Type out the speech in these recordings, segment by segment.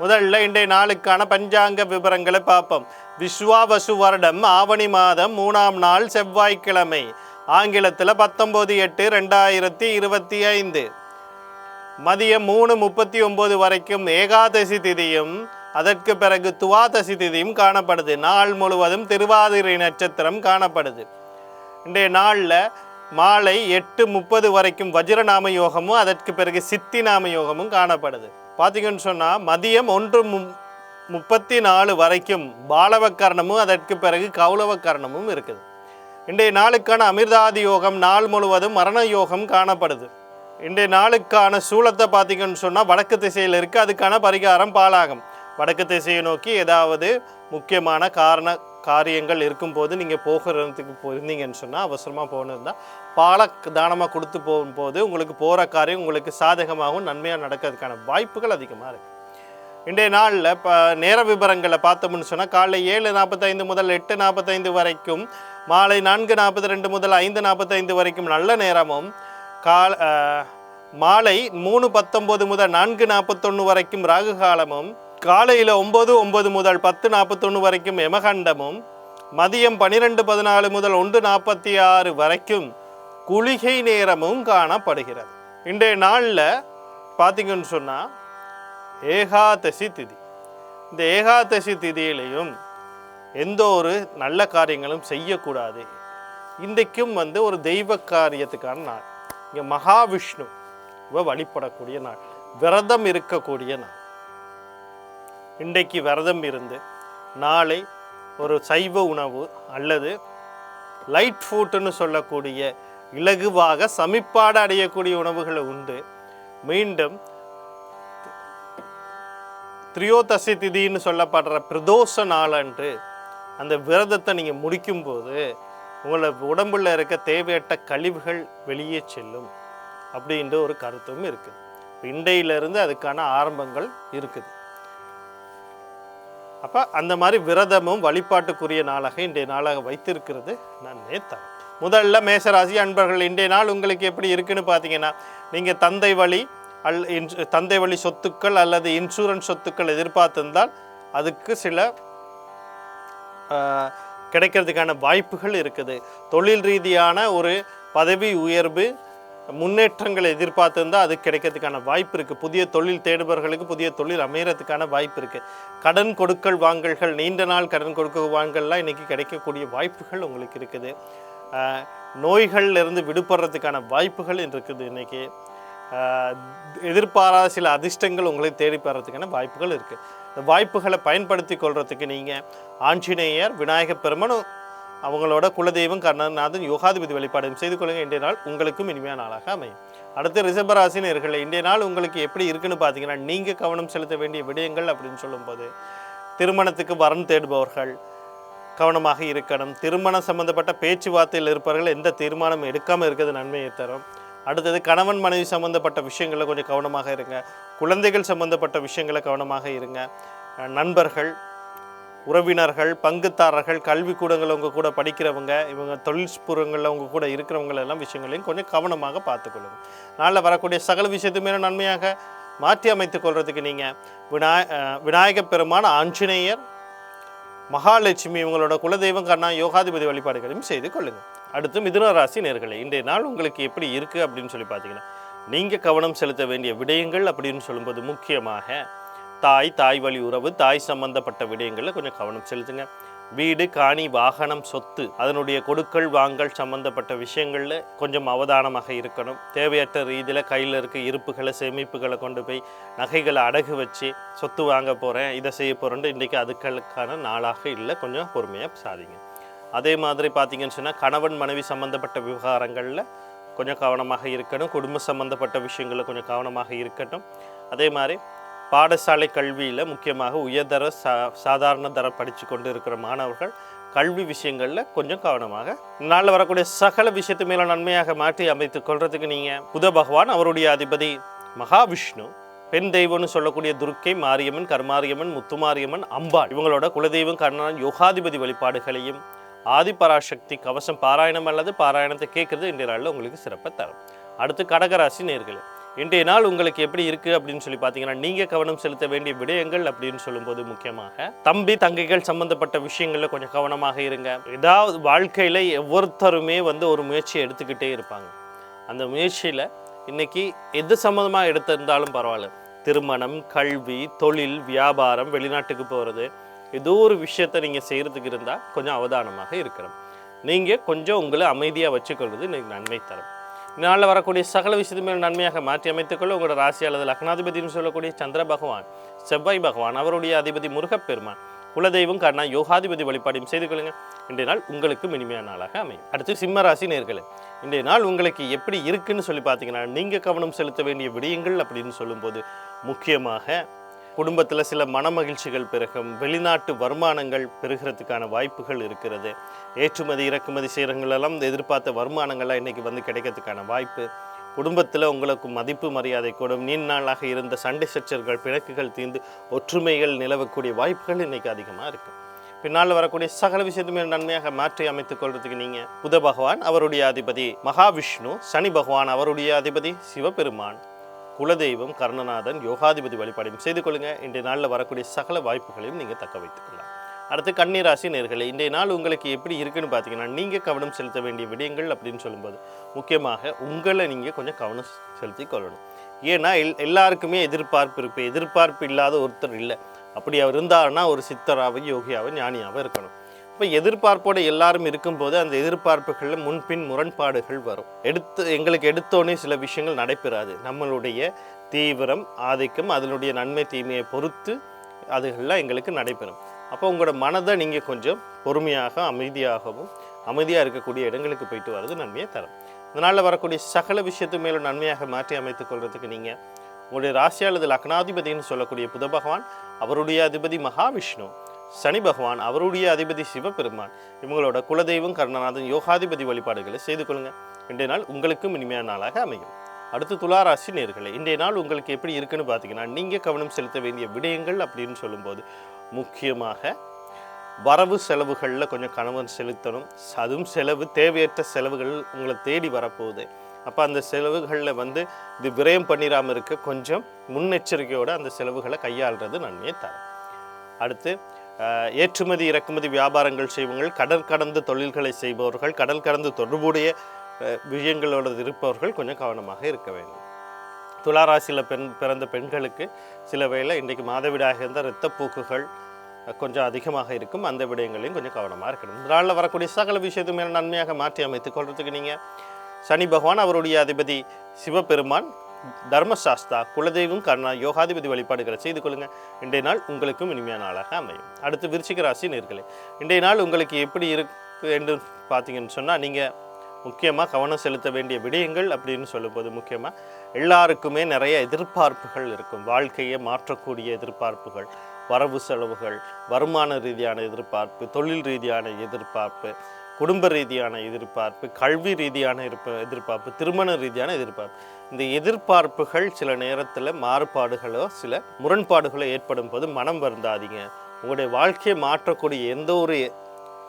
முதல்ல இன்றைய நாளுக்கான பஞ்சாங்க விவரங்களை பார்ப்போம். விஸ்வாவசு வருடம் ஆவணி மாதம் மூணாம் நாள் செவ்வாய்க்கிழமை ஆங்கிலத்தில் பத்தொம்போது எட்டு ரெண்டாயிரத்தி இருபத்தி ஐந்து. மதியம் மூணு முப்பத்தி ஒம்பது வரைக்கும் ஏகாதசி திதியும் அதற்கு பிறகு துவாதசி திதியும் காணப்படுது. நாள் முழுவதும் திருவாதிரை நட்சத்திரம் காணப்படுது. இன்றைய நாளில் மாலை எட்டு முப்பது வரைக்கும் வஜ்ரநாம யோகமும் அதற்கு பிறகு சித்தி நாம யோகமும் காணப்படுது. பார்த்தீங்கன்னு சொன்னால் மதியம் ஒன்று மு முப்பத்தி நாலு வரைக்கும் பாலவக்கரணமும் அதற்கு பிறகு கௌலவக்கரணமும் இருக்குது. இன்றைய நாளுக்கான அமிர்தாதி யோகம் நாள் முழுவதும் மரண யோகம் காணப்படுது. இன்றைய நாளுக்கான சூளத்தை பார்த்தீங்கன்னு சொன்னால் வடக்கு திசையில் இருக்குது அதுக்கான பரிகாரம் பாலாகும். வடக்கு திசையை நோக்கி ஏதாவது முக்கியமான காரண காரியங்கள் இருக்கும்போது நீங்கள் போகிறதுக்கு போயிருந்தீங்கன்னு சொன்னால் அவசரமாக போகணுன்னா பால தானமாக கொடுத்து போகும்போது உங்களுக்கு போகிற காரியம் உங்களுக்கு சாதகமாகவும் நன்மையாக நடக்கிறதுக்கான வாய்ப்புகள் அதிகமாக இருக்குது இன்றைய நாளில் இப்போ நேர விவரங்களை பார்த்தோம்னு சொன்னால் காலைல ஏழு நாற்பத்தைந்து முதல் எட்டு நாற்பத்தைந்து வரைக்கும் மாலை நான்கு நாற்பத்தி ரெண்டு முதல் ஐந்து நாற்பத்தைந்து வரைக்கும் நல்ல நேரமும் கால மாலை மூணு பத்தொம்போது முதல் நான்கு நாற்பத்தொன்று வரைக்கும் ராகு காலமும் காலையில் ஒம்பது ஒம்பது முதல் பத்து நாற்பத்தொன்று வரைக்கும் எமகண்டமும் மதியம் பனிரெண்டு பதினாலு முதல் ஒன்று நாற்பத்தி ஆறு வரைக்கும் குளிகை நேரமும் காணப்படுகிறது. இன்றைய நாளில் பார்த்திங்கன்னு சொன்னால் ஏகாதசி திதி. இந்த ஏகாதசி திதியிலையும் எந்த ஒரு நல்ல காரியங்களும் செய்யக்கூடாது. இன்றைக்கும் வந்து ஒரு தெய்வ காரியத்துக்கான நாள். இங்கே மகாவிஷ்ணு இவ வழிபடக்கூடிய நாள். விரதம் இருக்கக்கூடிய நாள். இன்றைக்கு விரதம் இருந்து நாளை ஒரு சைவ உணவு அல்லது லைட் ஃபுட்டுன்னு சொல்லக்கூடிய இலகுவாக சமிப்பாடு அடையக்கூடிய உணவுகளை உண்டு. மீண்டும் திரியோதசி திதின்னு சொல்லப்படுற பிரதோஷ நாளன்று அந்த விரதத்தை நீங்கள் முடிக்கும்போது உங்களை உடம்புல இருக்க தேவையற்ற கழிவுகள் வெளியே செல்லும் அப்படின்ற ஒரு கருத்தும் இருக்குது. இன்றையிலிருந்து அதுக்கான ஆரம்பங்கள் இருக்குது. அப்போ அந்த மாதிரி விரதமும் வழிபாட்டுக்குரிய நாளாக இன்றைய நாளாக வைத்திருக்கிறது நான் நேத்தம் முதல்ல மேசராசி அன்பர்கள் இன்றைய நாள் உங்களுக்கு எப்படி இருக்குன்னு பார்த்தீங்கன்னா நீங்கள் தந்தை வழி அல் இன்சு தந்தை வழி சொத்துக்கள் அல்லது இன்சூரன்ஸ் சொத்துக்கள் எதிர்பார்த்திருந்தால் அதுக்கு சில கிடைக்கிறதுக்கான வாய்ப்புகள் இருக்குது. தொழில் ரீதியான ஒரு பதவி உயர்வு முன்னேற்றங்களை எதிர்பார்த்துருந்தால் அது கிடைக்கிறதுக்கான வாய்ப்பு இருக்குது புதிய தொழில் தேடுபவர்களுக்கு புதிய தொழில் அமையறதுக்கான வாய்ப்பு இருக்குது கடன் கொடுக்கல் வாங்கல்கள் நீண்ட நாள் கடன் கொடுக்கல் வாங்கல்லாம் இன்றைக்கி கிடைக்கக்கூடிய வாய்ப்புகள் உங்களுக்கு இருக்குது. நோய்கள்லேருந்து நோய்கள்ல இருந்து விடுபடுறதுக்கான வாய்ப்புகள் இருக்குது இன்றைக்கி எதிர்பாராத சில அதிர்ஷ்டங்கள் உங்களை தேடி பெறத்துக்கான வாய்ப்புகள் இருக்குது இந்த வாய்ப்புகளை பயன்படுத்தி கொள்கிறதுக்கு நீங்கள் ஆஞ்சநேயர் விநாயகப் பெருமனும் அவங்களோட குலதெய்வம் கர்ணநாதன் யோகாதிபதி வழிபாடும் செய்து கொள்ளுங்க. இன்றைய நாள் உங்களுக்கும் இனிமையான நாளாக அமையும். அடுத்து ரிஷபராசி நேர்களே இன்றைய நாள் உங்களுக்கு எப்படி இருக்குன்னு பார்த்தீங்கன்னா நீங்கள் கவனம் செலுத்த வேண்டிய விடயங்கள் அப்படின்னு சொல்லும்போது திருமணத்துக்கு வரன் தேடுபவர்கள் கவனமாக இருக்கணும். திருமணம் சம்பந்தப்பட்ட பேச்சுவார்த்தையில் இருப்பவர்கள் எந்த தீர்மானம் எடுக்காமல் இருக்கிறது நன்மையை தரும். அடுத்தது கணவன் மனைவி சம்பந்தப்பட்ட விஷயங்களில் கொஞ்சம் கவனமாக இருங்க. குழந்தைகள் சம்பந்தப்பட்ட விஷயங்களை கவனமாக இருங்க. நண்பர்கள் உறவினர்கள் பங்குதாரர்கள் கல்விக்கூடங்கள் உங்கள் கூட படிக்கிறவங்க இவங்க தொழில்புறங்களில் உங்கள் கூட இருக்கிறவங்க எல்லாம் விஷயங்களையும் கொஞ்சம் கவனமாக பார்த்துக்கொள்ளுங்க. நாளில் வரக்கூடிய சகல விஷயத்துமே நன்மையாக மாற்றி அமைத்துக் கொள்றதுக்கு நீங்கள் விநாய விநாயக விநாயகப் ஆஞ்சநேயர் மகாலட்சுமி இவங்களோட குலதெய்வம் கண்ணா யோகாதிபதி வழிபாடுகளையும் செய்து கொள்ளுங்கள் அடுத்து மிதுன ராசி இன்றைய நாள் உங்களுக்கு எப்படி இருக்குது அப்படின்னு சொல்லி பார்த்தீங்கன்னா நீங்கள் கவனம் செலுத்த வேண்டிய விடயங்கள் அப்படின்னு சொல்லும்போது முக்கியமாக தாய் தாய் வழி உறவு தாய் சம்பந்தப்பட்ட விடயங்களில் கொஞ்சம் கவனம் செலுத்துங்க. வீடு காணி வாகனம் சொத்து அதனுடைய கொடுக்கல் வாங்கல் சம்பந்தப்பட்ட விஷயங்களில் கொஞ்சம் அவதானமாக இருக்கணும். தேவையற்ற ரீதியில் கையில் இருக்க இருப்புகளை சேமிப்புகளை கொண்டு போய் நகைகளை அடகு வச்சு சொத்து வாங்க போகிறேன் இதை செய்ய போகிறேன்ட்டு இன்றைக்கி அதுக்களுக்கான நாளாக இல்லை கொஞ்சம் பொறுமையாக சாதிங்க. அதே மாதிரி பார்த்தீங்கன்னு சொன்னால் கணவன் மனைவி சம்பந்தப்பட்ட விவகாரங்களில் கொஞ்சம் கவனமாக இருக்கணும். குடும்ப சம்பந்தப்பட்ட விஷயங்களில் கொஞ்சம் கவனமாக இருக்கட்டும். அதே மாதிரி பாடசாலை கல்வியில் முக்கியமாக உயர்தர சா சாதாரண தர படித்து கொண்டு இருக்கிற மாணவர்கள் கல்வி விஷயங்களில் கொஞ்சம் கவனமாக நாளில் வரக்கூடிய சகல விஷயத்து மேலே நன்மையாக மாற்றி அமைத்து கொள்றதுக்கு நீங்கள் புத பகவான் அவருடைய அதிபதி மகாவிஷ்ணு பெண் தெய்வம்னு சொல்லக்கூடிய துர்க்கை மாரியம்மன் கர்மாரியம்மன் முத்துமாரியம்மன் அம்பாள் இவங்களோட குலதெய்வம் கர்ணன் யோகாதிபதி வழிபாடுகளையும் ஆதிபராசக்தி கவசம் பாராயணம் அல்லது பாராயணத்தை கேட்கறது இன்றைய நாளில் உங்களுக்கு சிறப்பை தரும். அடுத்து கடகராசி நேர்களே. இன்றைய நாள் உங்களுக்கு எப்படி இருக்கு அப்படின்னு சொல்லி பார்த்தீங்கன்னா நீங்கள் கவனம் செலுத்த வேண்டிய விடயங்கள் அப்படின்னு சொல்லும்போது முக்கியமாக தம்பி தங்கைகள் சம்பந்தப்பட்ட விஷயங்களில் கொஞ்சம் கவனமாக இருங்க. ஏதாவது வாழ்க்கையில் ஒவ்வொருத்தருமே வந்து ஒரு முயற்சியை எடுத்துக்கிட்டே இருப்பாங்க. அந்த முயற்சியில் இன்னைக்கு எது சம்மந்தமாக எடுத்திருந்தாலும் பரவாயில்ல. திருமணம் கல்வி தொழில் வியாபாரம் வெளிநாட்டுக்கு போகிறது ஏதோ ஒரு விஷயத்தை நீங்கள் செய்கிறதுக்கு இருந்தால் கொஞ்சம் அவதானமாக இருக்கணும் நீங்கள் கொஞ்சம் உங்களை அமைதியாக வச்சுக்கொள்வது எனக்கு நன்மை தரும். நாளில் வரக்கூடிய சகல விஷயத்து மேல் நன்மையாக மாற்றி அமைத்துக்கொள்ள உங்களோட ராசி அல்லது லக்னாதிபதினு சொல்லக்கூடிய சந்திர பகவான் செவ்வாய் பகவான் அவருடைய அதிபதி முருகப்பெருமான் குலதெய்வம் கர்ணா யோகாதிபதி வழிபாடையும் செய்து கொள்ளுங்க இன்றைய நாள் உங்களுக்கு இனிமையான நாளாக அமையும். அடுத்து சிம்ம ராசி நேர்களே இன்றைய நாள் உங்களுக்கு எப்படி இருக்குன்னு சொல்லி பார்த்தீங்கன்னா நீங்கள் கவனம் செலுத்த வேண்டிய விடயங்கள் அப்படின்னு சொல்லும்போது முக்கியமாக குடும்பத்தில் சில மனமகிழ்ச்சிகள் பெருகும் வெளிநாட்டு வருமானங்கள் பெருகிறதுக்கான வாய்ப்புகள் இருக்கிறது. ஏற்றுமதி இறக்குமதி செய்கிறவங்களெல்லாம் எதிர்பார்த்த வருமானங்கள்லாம் இன்றைக்கி வந்து கிடைக்கிறதுக்கான வாய்ப்பு. குடும்பத்தில் உங்களுக்கு மதிப்பு மரியாதை கூடும். நீண்ட நாளாக இருந்த சண்டை சச்சர்கள் பிணக்குகள் தீர்ந்து ஒற்றுமைகள் நிலவக்கூடிய வாய்ப்புகள் இன்றைக்கி அதிகமாக இருக்குது பின்னால் வரக்கூடிய சகல விஷயத்துமே நன்மையாக மாற்றி அமைத்துக் கொள்றதுக்கு நீங்கள் புத பகவான் அவருடைய அதிபதி மகாவிஷ்ணு சனி பகவான் அவருடைய அதிபதி சிவபெருமான். குலதெய்வம் கர்ணநாதன் யோகாதிபதி வழிபாடையும் செய்து கொள்ளுங்க. இன்றைய நாளில் வரக்கூடிய சகல வாய்ப்புகளையும் நீங்கள் தக்க வைத்துக்கலாம் அடுத்து கன்னிராசி நேர்களை இன்றைய நாள் உங்களுக்கு எப்படி இருக்குன்னு பார்த்தீங்கன்னா நீங்கள் கவனம் செலுத்த வேண்டிய விடயங்கள் அப்படின்னு சொல்லும்போது முக்கியமாக உங்களை நீங்கள் கொஞ்சம் கவனம் செலுத்தி கொள்ளணும். ஏன்னா எல் எல்லாருக்குமே எதிர்பார்ப்பு இருக்கு. எதிர்பார்ப்பு இல்லாத ஒருத்தர் இல்லை. அப்படி அவர் இருந்தாருன்னா ஒரு சித்தராக யோகியாவோ ஞானியாவோ இருக்கணும். இப்போ எதிர்பார்ப்போடு எல்லாரும் இருக்கும்போது அந்த எதிர்பார்ப்புகளில் முன்பின் முரண்பாடுகள் வரும். எடுத்து எங்களுக்கு எடுத்தோடனே சில விஷயங்கள் நடைபெறாது. நம்மளுடைய தீவிரம் ஆதிக்கம் அதனுடைய நன்மை தீமையை பொறுத்து அதுகள்லாம் எங்களுக்கு நடைபெறும். அப்போ உங்களோட மனதை நீங்கள் கொஞ்சம் பொறுமையாக அமைதியாகவும் அமைதியாக இருக்கக்கூடிய இடங்களுக்கு போயிட்டு வர்றது நன்மையை தரும். இதனால் வரக்கூடிய சகல விஷயத்து மேலும் நன்மையாக மாற்றி அமைத்துக் கொள்றதுக்கு நீங்கள் உங்களுடைய ராசி அல்லது லக்னாதிபதினு சொல்லக்கூடிய புத பகவான் அவருடைய அதிபதி மகாவிஷ்ணு. சனி பகவான் அவருடைய அதிபதி சிவபெருமான் இவங்களோட குலதெய்வம் கருணநாதன் யோகாதிபதி வழிபாடுகளை செய்து கொள்ளுங்க. இன்றைய நாள் உங்களுக்கும் இனிமையான நாளாக அமையும். அடுத்து துளாராசி நேர்களை இன்றைய நாள் உங்களுக்கு எப்படி இருக்குன்னு பார்த்தீங்கன்னா நீங்கள் கவனம் செலுத்த வேண்டிய விடயங்கள் அப்படின்னு சொல்லும்போது முக்கியமாக வரவு செலவுகளில் கொஞ்சம் கணவன் செலுத்தணும். அதுவும் செலவு தேவையற்ற செலவுகள் உங்களை தேடி வரப்போகுது. அப்போ அந்த செலவுகளில் வந்து இது விரயம் பண்ணிடாமல் இருக்க கொஞ்சம் முன்னெச்சரிக்கையோடு அந்த செலவுகளை கையாளுறது நன்மையை தரும். அடுத்து ஏற்றுமதி இறக்குமதி வியாபாரங்கள் செய்வங்கள் கடல் கடந்து தொழில்களை செய்பவர்கள் கடல் கடந்து தொடர்புடைய விஷயங்களோடு இருப்பவர்கள் கொஞ்சம் கவனமாக இருக்க வேண்டும். துளாராசியில் பெண் பிறந்த பெண்களுக்கு சில வேளை இன்றைக்கு மாதவிடாக இருந்த இரத்தப்போக்குகள் கொஞ்சம் அதிகமாக இருக்கும். அந்த விடயங்களையும் கொஞ்சம் கவனமாக இருக்கணும். இந்த நாளில் வரக்கூடிய சகல விஷயத்து மேலே நன்மையாக மாற்றி அமைத்துக் கொள்றதுக்கு நீங்கள் சனி பகவான் அவருடைய அதிபதி சிவபெருமான் தர்மசாஸ்தா குலதெய்வம் கர்ணா யோகாதிபதி வழிபாடுகளை செய்து கொள்ளுங்கள் இன்றைய நாள் உங்களுக்கும் இனிமையான நாளாக அமையும். அடுத்து விருச்சிக ராசி நேர்களே இன்றைய நாள் உங்களுக்கு எப்படி இருக்கு என்று பார்த்தீங்கன்னு சொன்னால் நீங்கள் முக்கியமாக கவனம் செலுத்த வேண்டிய விடயங்கள் அப்படின்னு சொல்லும்போது முக்கியமாக எல்லாருக்குமே நிறைய எதிர்பார்ப்புகள் இருக்கும். வாழ்க்கையை மாற்றக்கூடிய எதிர்பார்ப்புகள் வரவு செலவுகள் வருமான ரீதியான எதிர்பார்ப்பு தொழில் ரீதியான எதிர்பார்ப்பு குடும்ப ரீதியான எதிர்பார்ப்பு கல்வி ரீதியான இருப்ப எதிர்பார்ப்பு திருமண ரீதியான எதிர்பார்ப்பு. இந்த எதிர்பார்ப்புகள் சில நேரத்தில் மாறுபாடுகளோ சில முரண்பாடுகளோ ஏற்படும் போது மனம் வருந்தாதீங்க. உங்களுடைய வாழ்க்கையை மாற்றக்கூடிய எந்த ஒரு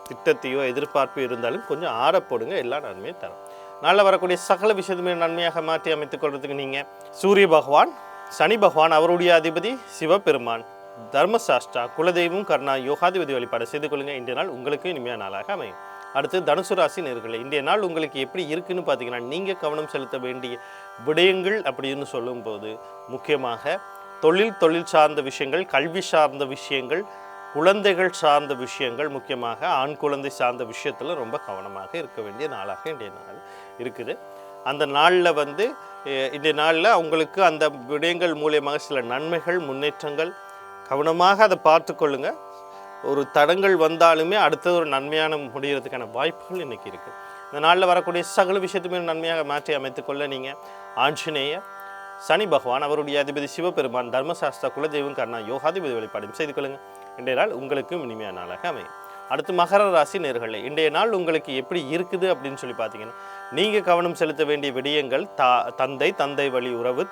திட்டத்தையோ எதிர்பார்ப்பு இருந்தாலும் கொஞ்சம் ஆறப்போடுங்க எல்லா நன்மையும் தரும். நாளில் வரக்கூடிய சகல விஷயத்துமே நன்மையாக மாற்றி அமைத்துக் கொள்றதுக்கு நீங்கள் சூரிய பகவான் சனி பகவான் அவருடைய அதிபதி சிவபெருமான் தர்மசாஸ்திரா குலதெய்வம் கர்ணா யோகாதிபதி வழிபாடு செய்து கொள்ளுங்க. இன்றைய நாள் உங்களுக்கு இனிமையான நாளாக அமையும். அடுத்து தனுசு ராசி நேர்களை இன்றைய நாள் உங்களுக்கு எப்படி இருக்குன்னு பார்த்தீங்கன்னா நீங்கள் கவனம் செலுத்த வேண்டிய விடயங்கள் அப்படின்னு சொல்லும்போது முக்கியமாக தொழில் தொழில் சார்ந்த விஷயங்கள் கல்வி சார்ந்த விஷயங்கள் குழந்தைகள் சார்ந்த விஷயங்கள் முக்கியமாக ஆண் குழந்தை சார்ந்த விஷயத்தில் ரொம்ப கவனமாக இருக்க வேண்டிய நாளாக இன்றைய நாள் இருக்குது. அந்த நாளில் வந்து இந்த இன்றைய நாளில் அவங்களுக்கு அந்த விடயங்கள் மூலியமாக சில நன்மைகள் முன்னேற்றங்கள் கவனமாக அதை பார்த்து கொள்ளுங்கள் ஒரு தடங்கள் வந்தாலுமே அடுத்தது ஒரு நன்மையான முடிகிறதுக்கான வாய்ப்புகள் இன்னைக்கு இருக்குது இந்த நாளில் வரக்கூடிய சகல விஷயத்துமே நன்மையாக மாற்றி அமைத்துக்கொள்ள நீங்கள் ஆஞ்சநேய சனி பகவான் அவருடைய அதிபதி சிவபெருமான் தர்மசாஸ்திர குலதெய்வம் கர்ணா யோகாதிபதி வழிபாடும் செய்து கொள்ளுங்கள் இன்றைய நாள் உங்களுக்கும் இனிமையான நாளாக அமையும். அடுத்து மகர ராசி நேர்களை இன்றைய நாள் உங்களுக்கு எப்படி இருக்குது அப்படின்னு சொல்லி பார்த்தீங்கன்னா நீங்கள் கவனம் செலுத்த வேண்டிய விடயங்கள் தா தந்தை தந்தை வழி உறவு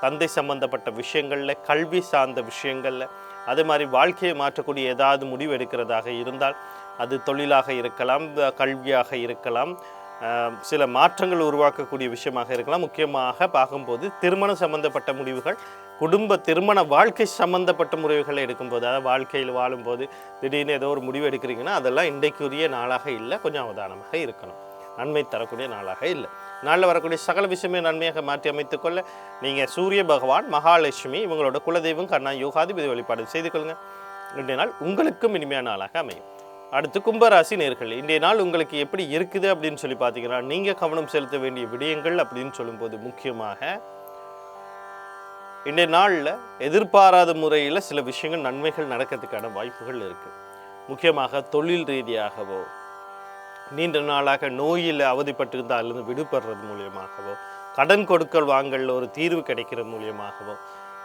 தந்தை சம்பந்தப்பட்ட விஷயங்களில் கல்வி சார்ந்த விஷயங்களில் அதே மாதிரி வாழ்க்கையை மாற்றக்கூடிய ஏதாவது முடிவு எடுக்கிறதாக இருந்தால் அது தொழிலாக இருக்கலாம் கல்வியாக இருக்கலாம் சில மாற்றங்கள் உருவாக்கக்கூடிய விஷயமாக இருக்கலாம். முக்கியமாக பார்க்கும்போது திருமணம் சம்பந்தப்பட்ட முடிவுகள் குடும்ப திருமண வாழ்க்கை சம்பந்தப்பட்ட முடிவுகளை எடுக்கும்போது அதாவது வாழ்க்கையில் வாழும்போது திடீர்னு ஏதோ ஒரு முடிவு எடுக்கிறீங்கன்னா அதெல்லாம் இன்றைக்குரிய நாளாக இல்லை கொஞ்சம் அவதானமாக இருக்கணும். நன்மை தரக்கூடிய நாளாக இல்லை. நாளில் வரக்கூடிய சகல விஷயமே நன்மையாக மாற்றி அமைத்துக் கொள்ள நீங்கள் சூரிய பகவான் மகாலட்சுமி இவங்களோட குலதெய்வம் கண்ணா யோகாதிபதி வழிபாடு செய்து கொள்ளுங்க. இன்றைய நாள் உங்களுக்கும் இனிமையான நாளாக அமையும். அடுத்து கும்பராசி நேர்கள் இன்றைய நாள் உங்களுக்கு எப்படி இருக்குது அப்படின்னு சொல்லி பார்த்தீங்கன்னா நீங்கள் கவனம் செலுத்த வேண்டிய விடயங்கள் அப்படின்னு சொல்லும்போது முக்கியமாக இன்றைய நாளில் எதிர்பாராத முறையில் சில விஷயங்கள் நன்மைகள் நடக்கிறதுக்கான வாய்ப்புகள் இருக்குது முக்கியமாக தொழில் ரீதியாகவோ நீண்ட நாளாக நோயில் அவதிப்பட்டிருந்த அல்லது விடுபடுறது மூலியமாகவோ கடன் கொடுக்கல் வாங்கல ஒரு தீர்வு கிடைக்கிற மூலியமாகவோ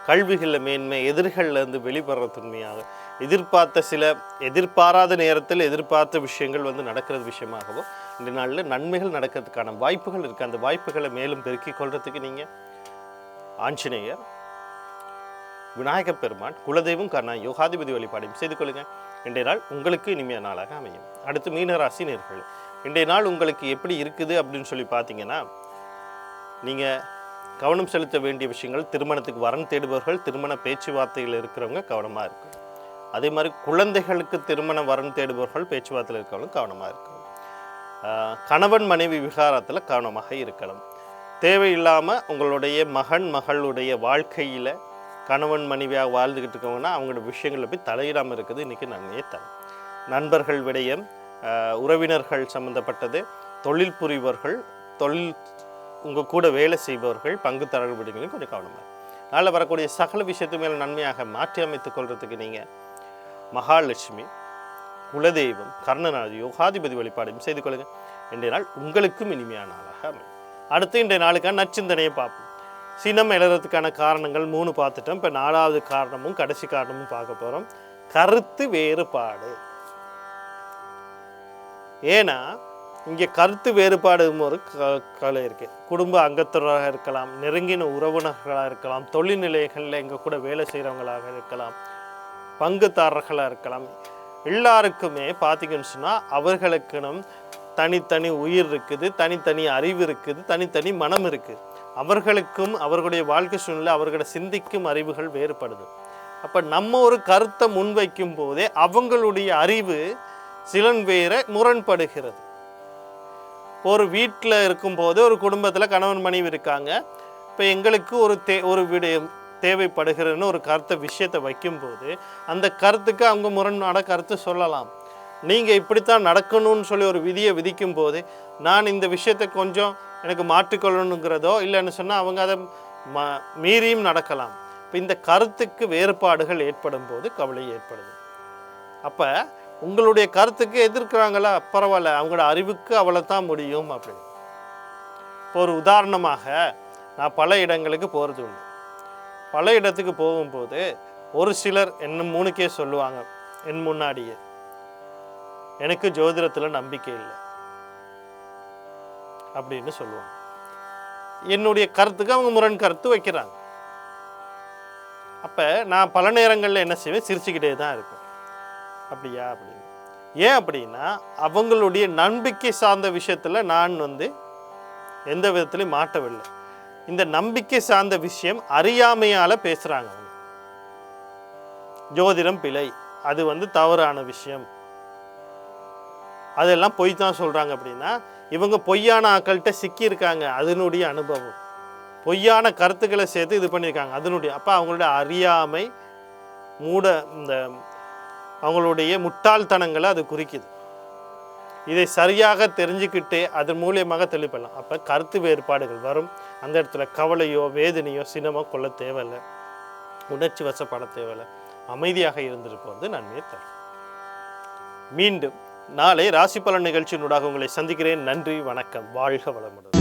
கல்விகளில் மேன்மை எதிர்களிலேருந்து வெளிப்படுற தன்மையாக எதிர்பார்த்த சில எதிர்பாராத நேரத்தில் எதிர்பார்த்த விஷயங்கள் வந்து நடக்கிறது விஷயமாகவோ இந்த நாளில் நன்மைகள் நடக்கிறதுக்கான வாய்ப்புகள் இருக்குது அந்த வாய்ப்புகளை மேலும் பெருக்கிக் கொள்றதுக்கு நீங்கள் ஆஞ்சநேயர் விநாயகப் பெருமான் குலதெய்வம் கர்ணா யோகாதிபதி வழிபாடையும் செய்து கொள்ளுங்கள் இன்றைய நாள் உங்களுக்கு இனிமைய நாளாக அமையும். அடுத்து மீனராசி நேர்கள். இன்றைய நாள் உங்களுக்கு எப்படி இருக்குது அப்படின்னு சொல்லி பார்த்தீங்கன்னா நீங்கள் கவனம் செலுத்த வேண்டிய விஷயங்கள் திருமணத்துக்கு வரன் தேடுபவர்கள் திருமண பேச்சுவார்த்தையில் இருக்கிறவங்க கவனமாக இருக்கும் அதே மாதிரி குழந்தைகளுக்கு திருமண வரன் தேடுபவர்கள் பேச்சுவார்த்தையில் இருக்கிறவங்க கவனமாக இருக்கும் கணவன் மனைவி விகாரத்தில் கவனமாக இருக்கணும் தேவையில்லாமல் உங்களுடைய மகன் மகளுடைய வாழ்க்கையில் கணவன் மனைவியாக வாழ்ந்துக்கிட்டு இருக்கவங்கன்னா அவங்களோட விஷயங்களில் போய் தலையிடாமல் இருக்குது. இன்றைக்கி நன்மையை தரும் நண்பர்கள் விடயம் உறவினர்கள் சம்மந்தப்பட்டது தொழில் புரிபவர்கள் தொழில் உங்கள் கூட வேலை செய்பவர்கள் பங்குதாரர்கள் விடயங்களையும் கொஞ்சம் கவனமாக நாளில் வரக்கூடிய சகல விஷயத்து மேலே நன்மையாக மாற்றி அமைத்துக் கொள்றதுக்கு நீங்கள் மகாலட்சுமி குலதெய்வம் கர்ணநாதி யோகாதிபதி வழிபாடையும் செய்து கொள்ளுங்கள் இன்றைய நாள் உங்களுக்கும் இனிமையான நாளாக அமையும். அடுத்து இன்றைய நாளுக்கான நச்சிந்தனையை பார்ப்போம். சினம் எழுறதுக்கான காரணங்கள் மூணு பார்த்துட்டோம். இப்போ நாலாவது காரணமும் கடைசி காரணமும் பார்க்க போகிறோம் கருத்து வேறுபாடு. ஏன்னா இங்கே கருத்து வேறுபாடு ஒரு க கலை இருக்குது குடும்ப அங்கத்தவராக இருக்கலாம் நெருங்கின உறவினர்களாக இருக்கலாம் தொழில் நிலையங்களில் எங்கள் கூட வேலை செய்கிறவங்களாக இருக்கலாம் பங்குதாரர்களாக இருக்கலாம். எல்லாருக்குமே பார்த்தீங்கன்னு சொன்னால் அவர்களுக்குனும் தனித்தனி உயிர் இருக்குது தனித்தனி அறிவு இருக்குது தனித்தனி மனம் இருக்குது. அவர்களுக்கும் அவர்களுடைய வாழ்க்கை சூழ்நிலை அவர்களோட சிந்திக்கும் அறிவுகள் வேறுபடுது. அப்போ நம்ம ஒரு கருத்தை முன்வைக்கும் போதே அவங்களுடைய அறிவு சிலன் வேற முரண்படுகிறது. ஒரு வீட்டில் இருக்கும்போது ஒரு குடும்பத்தில் கணவன் மனைவி இருக்காங்க. இப்போ எங்களுக்கு ஒரு தே ஒரு விடயம் தேவைப்படுகிறதுன்னு ஒரு கருத்தை விஷயத்தை வைக்கும்போது அந்த கருத்துக்கு அவங்க முரண்பாட கருத்து சொல்லலாம். நீங்கள் இப்படித்தான் நடக்கணும்னு சொல்லி ஒரு விதியை விதிக்கும் போது நான் இந்த விஷயத்தை கொஞ்சம் எனக்கு மாற்றிக்கொள்ளணுங்கிறதோ இல்லைன்னு சொன்னால் அவங்க அதை ம மீறியும் நடக்கலாம். இப்போ இந்த கருத்துக்கு வேறுபாடுகள் ஏற்படும் போது கவலை ஏற்படுது. அப்போ உங்களுடைய கருத்துக்கு எதிர்க்கிறாங்களா? பரவாயில்ல அவங்களோட அறிவுக்கு அவ்வளோ தான் முடியும் அப்படின்னு. இப்போ ஒரு உதாரணமாக நான் பல இடங்களுக்கு போகிறது உண்டு. பல இடத்துக்கு போகும்போது ஒரு சிலர் என்ன மூணுக்கே சொல்லுவாங்க என் முன்னாடியே. எனக்கு ஜோதிடத்தில் நம்பிக்கை இல்லை. அப்படின்னு சொல்லுவாங்க. என்னுடைய கருத்துக்கு அவங்க முரண் கருத்து வைக்கிறாங்க. அப்போ நான் பல நேரங்களில் என்ன செய்வேன்? சிரிச்சுக்கிட்டே தான் இருப்பேன். அப்படியா? அப்படின்னு. ஏன் அப்படின்னா அவங்களுடைய நம்பிக்கை சார்ந்த விஷயத்தில் நான் வந்து எந்த விதத்துலையும் மாட்டவில்லை. இந்த நம்பிக்கை சார்ந்த விஷயம் அறியாமையால் பேசுகிறாங்க அவங்க. ஜோதிடம் பிழை. அது வந்து தவறான விஷயம். அதெல்லாம் பொய் தான் சொல்கிறாங்க அப்படின்னா இவங்க பொய்யான ஆக்கள்கிட்ட சிக்கியிருக்காங்க. அதனுடைய அனுபவம். பொய்யான கருத்துக்களை சேர்த்து இது பண்ணியிருக்காங்க. அதனுடைய அப்போ அவங்களுடைய அறியாமை மூட இந்த அவங்களுடைய முட்டாள்தனங்களை அது குறிக்குது. இதை சரியாக தெரிஞ்சுக்கிட்டு அதன் மூலியமாக தெளிப்படலாம் அப்போ கருத்து வேறுபாடுகள் வரும். அந்த இடத்துல கவலையோ வேதனையோ சினமோ கொள்ள தேவையில்லை. உணர்ச்சி வசப்பட தேவையில்லை. அமைதியாக இருந்திருப்பது நன்மையை தரும். மீண்டும் நாளை ராசி பலன் நிகழ்ச்சியினூடாக உங்களை சந்திக்கிறேன். நன்றி வணக்கம். வாழ்க வளமுடன்.